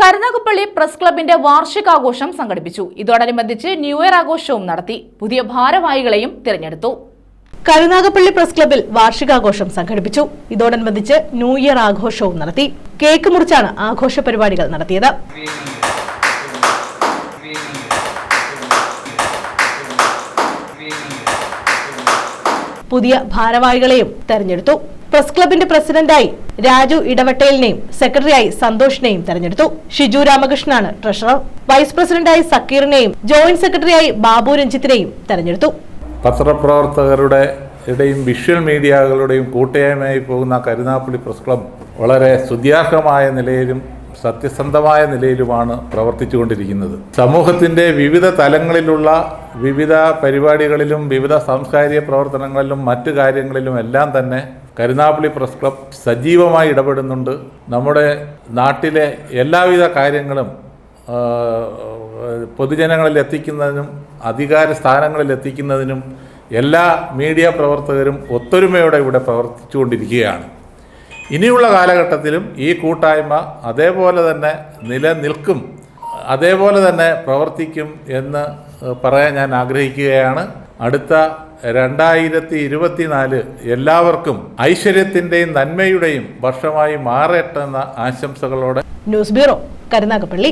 Karunagappally press ക്ലബിന്റെ വാർഷികാഘോഷം സംഘടിപ്പിച്ചു. ഇതോടനുബന്ധിച്ച് ന്യൂ ഇയർ ആഘോഷവും നടത്തി. പുതിയ ഭാരവാഹികളെയും തിരഞ്ഞെടുത്തു. കരുനാഗപ്പള്ളി പ്രസ് ക്ലബിൽ വാർഷികാഘോഷം സംഘടിപ്പിച്ചു. ഇതോടനുബന്ധിച്ച് ന്യൂ ഇയർ ആഘോഷവും നടത്തി. കേക്ക് മുറിച്ചാണ് ആഘോഷ പരിപാടികൾ നടത്തിയത്. പുതിയ ഭാരവാഹികളെയും തെരഞ്ഞെടുത്തു. പ്രസ് ക്ലബിന്റെ പ്രസിഡന്റായി രാജു ഇടവട്ടേലിനെയും സെക്രട്ടറിയായി സന്തോഷിനെയും തെരഞ്ഞെടുത്തു. ഷിജു രാമകൃഷ്ണനാണ് ട്രഷറർ. വൈസ് പ്രസിഡന്റായി സക്കീറിനെയും ജോയിന്റ് സെക്രട്ടറിയായി ബാബു രഞ്ജിത്തിനെയും തെരഞ്ഞെടുത്തു. പത്രപ്രവർത്തകരുടെ ഇടയും വിഷ്വൽ മീഡിയകളുടെയും കൂട്ടായ്മയായി പോകുന്ന കരുനാപ്പള്ളി പ്രസ് ക്ലബ് വളരെ സുദ്യാർഹമായ നിലയിലും സത്യസന്ധമായ നിലയിലുമാണ് പ്രവർത്തിച്ചുകൊണ്ടിരിക്കുന്നത്. സമൂഹത്തിന്റെ വിവിധ തലങ്ങളിലുള്ള വിവിധ പരിപാടികളിലും വിവിധ സാംസ്കാരിക പ്രവർത്തനങ്ങളിലും മറ്റു കാര്യങ്ങളിലും എല്ലാം തന്നെ കരുനാപ്പള്ളി പ്രസ് ക്ലബ് സജീവമായി ഇടപെടുന്നുണ്ട്. നമ്മുടെ നാട്ടിലെ എല്ലാവിധ കാര്യങ്ങളും പൊതുജനങ്ങളിൽ എത്തിക്കുന്നതിനും അധികാര സ്ഥാനങ്ങളിൽ എത്തിക്കുന്നതിനും എല്ലാ മീഡിയ പ്രവർത്തകരും ഒത്തൊരുമയോടെ ഇവിടെ പ്രവർത്തിച്ചുകൊണ്ടിരിക്കുകയാണ്. ഇനിയുള്ള കാലഘട്ടത്തിലും ഈ കൂട്ടായ്മ അതേപോലെ തന്നെ നിലനിൽക്കും അതേപോലെ തന്നെ പ്രവർത്തിക്കും എന്ന് പറയാൻ ഞാൻ ആഗ്രഹിക്കുകയാണ്. അടുത്ത രണ്ടായിരത്തി ഇരുപത്തിനാല് എല്ലാവർക്കും ഐശ്വര്യത്തിന്റെയും നന്മയുടെയും വർഷമായി മാറട്ടെ എന്ന ആശംസകളോടെ ന്യൂസ് ബ്യൂറോ കരുനാഗപ്പള്ളി